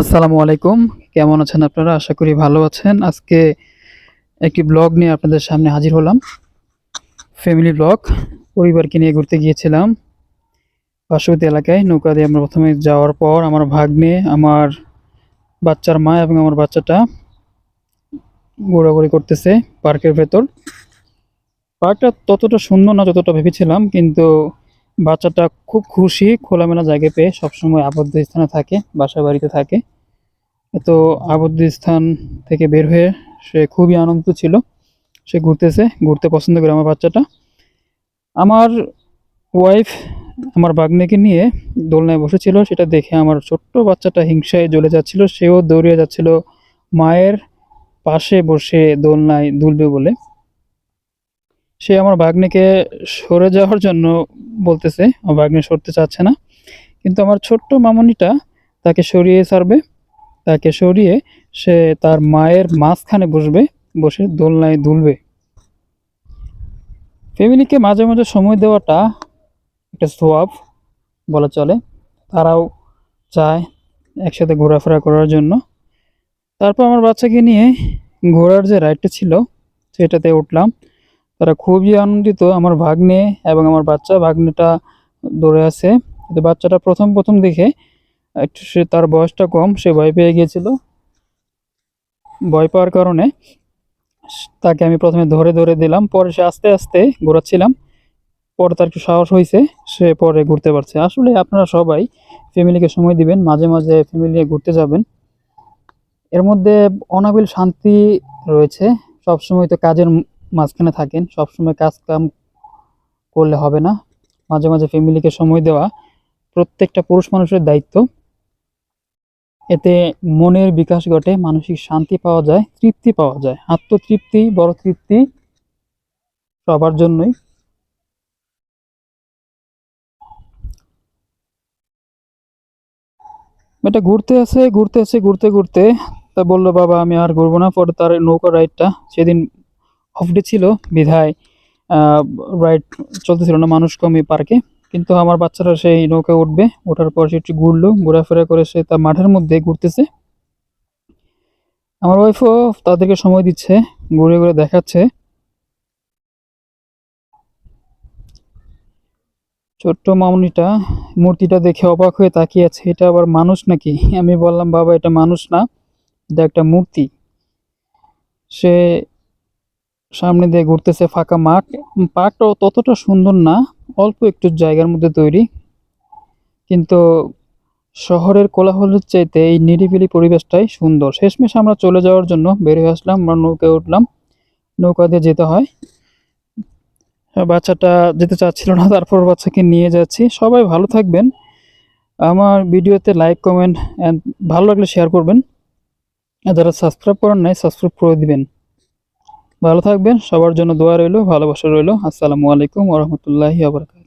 আসসালামু আলাইকুম। কেমন আছেন আপনারা? আশা করি ভালো আছেন। আজকে একটি ব্লগ নিয়ে আপনাদের সামনে হাজির হলাম। Family vlog. পরিবারকে নিয়ে ঘুরতে গিয়েছিলাম। পার্শ্ববর্তী এলাকায় নৌকা দিয়ে আমরা প্রথমে যাওয়ার পর আমার ভাগ্নে, আমার বাচ্চার মা এবং আমার বাচ্চাটা ঘোরাঘুরি করতেছে পার্কের ভেতর। পার্কটা ততটা সুন্দর না যতটা ভেবেছিলাম, কিন্তু বাচ্চাটা খুব খুশি, খোলামেলা জায়গা পেয়ে সবসময় আবদ্ধ স্থানে থাকে বাসা বাড়িতে থাকে। তো আবদ্ধ স্থান থেকে বের হয়ে সে খুবই আনন্দ ছিল। সে ঘুরতেছে, ঘুরতে পছন্দ করে আমার বাচ্চাটা। আমার ওয়াইফ আমার বাগ্নেকে নিয়ে দোলনায় বসেছিল, সেটা দেখে আমার ছোট্ট বাচ্চাটা হিংসায় জ্বলে যাচ্ছিল। সেও দৌড়িয়ে যাচ্ছিল মায়ের পাশে বসে দোলনায় দুলবে বলে। সে আমার ভাগ্নেকে সরে যাওয়ার জন্য বলতেছে, আমার ভাগ্নে সরতে চাচ্ছে না। কিন্তু আমার ছোট্ট মামনিটা তাকে সরিয়ে ছাড়বে। তাকে সরিয়ে সে তার মায়ের মাঝখানে বসবে, বসে দোলনায় দুলবে। ফ্যামিলিকে মাঝে মাঝে সময় দেওয়াটা একটা সোয়াব বলা চলে। তারাও চায় একসাথে ঘোরাফেরা করার জন্য। তারপর আমার বাচ্চাকে নিয়ে ঘোরার যে রাইডটা ছিল, সেটাতে উঠলাম। তারা খুবই আনন্দিত আমার ভাগ্নে এবং আমার বাচ্চা। ভাগ্নেটা দৌড়ে আছে কিন্তু বাচ্চাটা প্রথম প্রথম দেখে একটু সে তার বয়সটা কম, সে ভয় পেয়ে গিয়েছিল। ভয় পাওয়ার কারণে তাকে আমি প্রথমে ধরে ধরে দিলাম। পরে সে আস্তে আস্তে ঘোরাচ্ছিলাম। পরে তার একটু সাহস হয়েছে, সে পরে ঘুরতে পারছে। আসলে আপনারা সবাই ফ্যামিলিকে সময় দিবেন, মাঝে মাঝে ফ্যামিলি নিয়ে ঘুরতে যাবেন। এর মধ্যে অনাবিল শান্তি রয়েছে। সবসময় তো কাজের মাঝখানে থাকেন, সবসময় কাজ কাম করলে হবে না। মাঝে মাঝে ফ্যামিলিকে সময় দেওয়া প্রত্যেকটা পুরুষ মানুষের দায়িত্ব। এতে মনের বিকাশ ঘটে, মানসিক শান্তি পাওয়া যায়, তৃপ্তি পাওয়া যায়। আত্মতৃপ্তি, বড় তৃপ্তি সবার জন্যই। এটা ঘুরতে আছে ঘুরতে আছে, ঘুরতে ঘুরতে। তা বলল, বাবা, আমি আর ঘুরবো না। পরে তার নৌকা রাইডটা সেদিন অফ ডে ছিল, বিধায় রাইড চলতেছিল না মানুষ কমই পার্কে। কিন্তু আমার বাচ্চারা সেই নৌকায় উঠবে, ওঠার পর সেটি ঘুরলো, ঘোরাফেরা করে সে তার মাঠের মধ্যে ঘুরতেছে। আমার ওয়াইফও তাদেরকে সময় দিচ্ছে, ঘুরে ঘুরে দেখাচ্ছে। ছোট্ট মামুনিটা মূর্তিটা দেখে অবাক হয়ে তাকিয়ে আছে, এটা আবার মানুষ নাকি? আমি বললাম, বাবা, এটা মানুষ না, এটা একটা মূর্তি। সে সামনে দিয়ে ঘুরতেছে ফাঁকা মাঠ। পার্কটাও ততটা সুন্দর না, অল্প একটু জায়গার মধ্যে তৈরি। কিন্তু শহরের কোলাহলের চাইতে এই নিরিবিলি পরিবেশটাই সুন্দর। শেষমেশ আমরা চলে যাওয়ার জন্য বের হয়ে আসলাম, আমরা নৌকায় উঠলাম। নৌকা দিয়ে যেতে হয়। বাচ্চাটা যেতে চাচ্ছিল না, তারপর বাচ্চাকে নিয়ে যাচ্ছি। সবাই ভালো থাকবেন। আমার ভিডিওতে লাইক, কমেন্ট অ্যান্ড ভালো লাগলে শেয়ার করবেন। যারা সাবস্ক্রাইব করেন নাই সাবস্ক্রাইব করে দিবেন। ভালো থাকবেন সবার জন্য দোয়া রইল ভালোবাসা রইল। আসসালামু আলাইকুম ওরহমতুল্লাহি আবরকাত